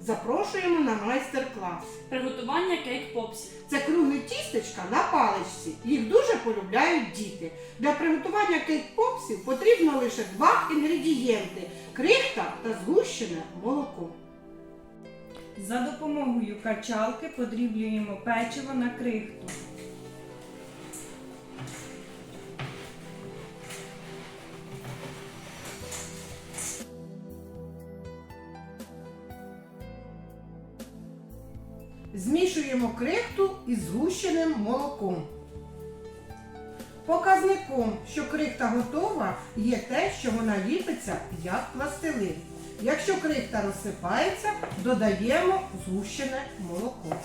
Запрошуємо на майстер-клас. Приготування кейк-попсів. Це круглі тістечка на паличці. Їх дуже полюбляють діти. Для приготування кейк-попсів потрібно лише два інгредієнти крихта та згущене молоко. За допомогою качалки подріблюємо печиво на крихту. Змішуємо крихту із згущеним молоком. Показником, що крихта готова, є те, що вона ліпиться як пластилин. Якщо крихта розсипається, додаємо згущене молоко.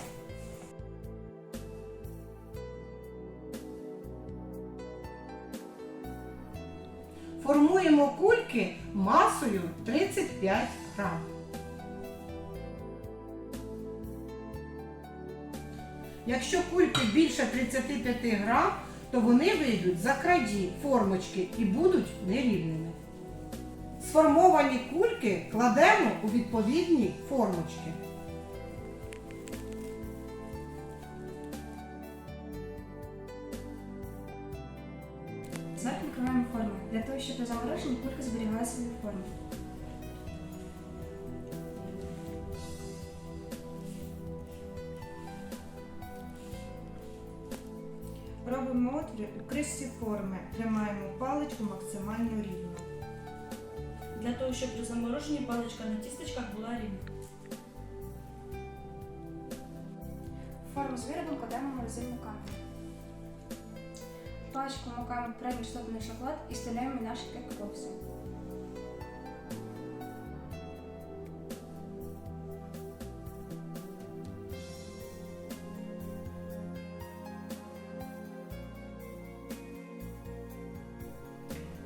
Формуємо кульки масою 35 грам. Якщо кульки більше 35 грам, то вони вийдуть за краді формочки і будуть нерівними. Сформовані кульки кладемо у відповідні формочки. Зверху накриваємо форму для того, щоб при замороженні кулька зберігала свою форму. Робимо отвір у кришці форми. Тримаємо паличку максимально рівно. Для того, щоб при замороженні паличка на тістечках була рівна. Форму з виробом кладемо в морозильну камеру. Паличку макаємо в штопний шоколад і вставляємо наші кекопси.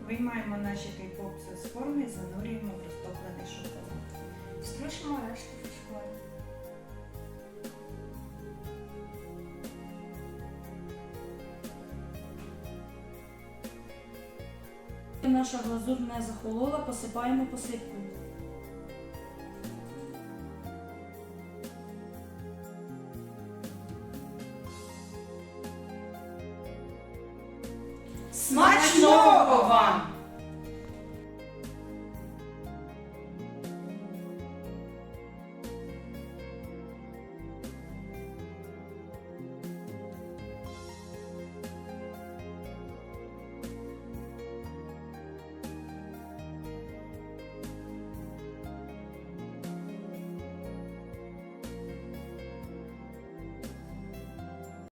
Виймаємо наші кейпопси з форми і занурюємо в розтоплений шоколад. Струшимо решту в. Наша глазур не захолола, посипаємо посипкою. Смачного вам!